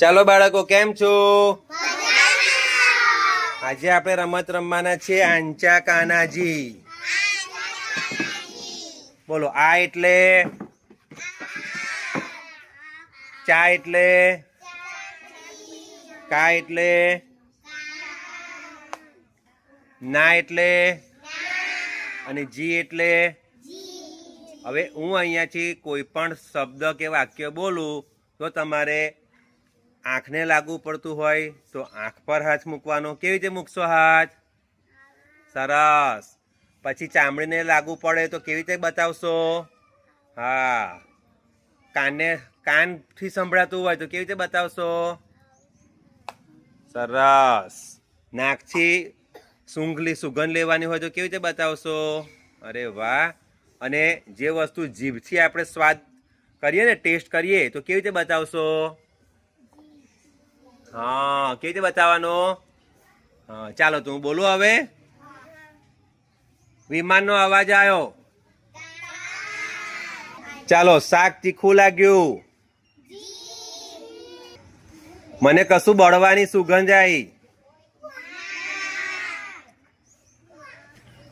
ચાલો બાળકો કેમ છો? આજે આપણે રમત રમવાના છે આંચા કાનાજી. બોલો આ એટલે? ચા એટલે? કા એટલે? ના એટલે? અને જી એટલે? હવે હું અહીંયાથી કોઈ પણ શબ્દ કે વાક્ય બોલું તો તમારે આંખને લાગુ પડતું હોય તો આંખ પર હાથ મૂકવાનો. કેવી રીતે મૂકશો હાથ? સરસ. પછી ચામડીને લાગુ પડે તો કેવી રીતે બતાવશો? હા. કાનને, કાનથી સંભળાતું હોય તો કેવી રીતે બતાવશો? સરસ. નાકથી સૂંઘલી સુગંધ લેવાની હોય તો કેવી રીતે બતાવશો? અરે વાહ. અને જે વસ્તુ જીભથી આપણે સ્વાદ કરીએ ને, ટેસ્ટ કરીએ તો કેવી રીતે બતાવશો? હા, કેવી રીતે બતાવવાનો? હા, ચાલો તું બોલું હવે. વિમાનનો અવાજ આવ્યો. ચાલો, શાક તીખું લાગ્યું. મને કશું બળવાની સુગંધ આવી.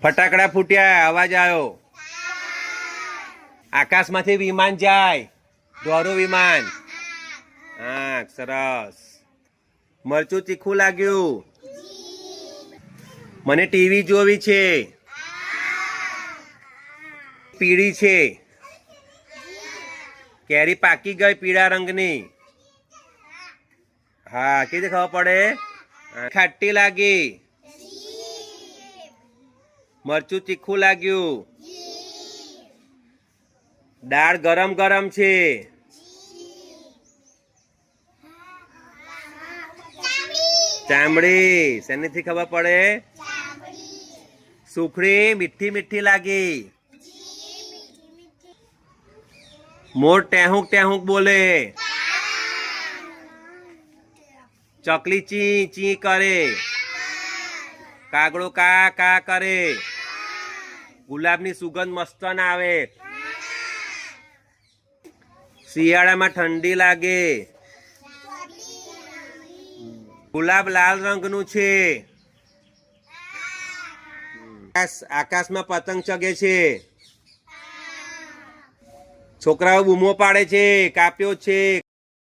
ફટાકડા ફૂટ્યા, અવાજ આવ્યો. આકાશમાંથી વિમાન જાય. દોરું વિમાન. હા, સરસ. મરચું તીખું લાગ્યું. મને ટીવી જોવી છે. પીળી છે. કેરી પાકી ગઈ પીળા રંગની. હા કીધી ખબર પડે? ખાટી લાગી. મરચું તીખું લાગ્યું. દાળ ગરમ ગરમ છે. ચામડી, શેનીથી ખબર પડે? સુખડી, મીઠી મીઠી લાગી. મોર ટેહુક ટેહુક બોલે. ચકલી ચી ચી કરે. કાગડો કા કા કરે. ગુલાબની સુગંધ મસ્ત ના આવે. શિયાળામાં ઠંડી લાગે. ગુલાબ લાલ રંગનું છે. આકાશમાં પતંગ ચગે છે. છોકરાઓ બૂમો પાડે છે કાપ્યો છે.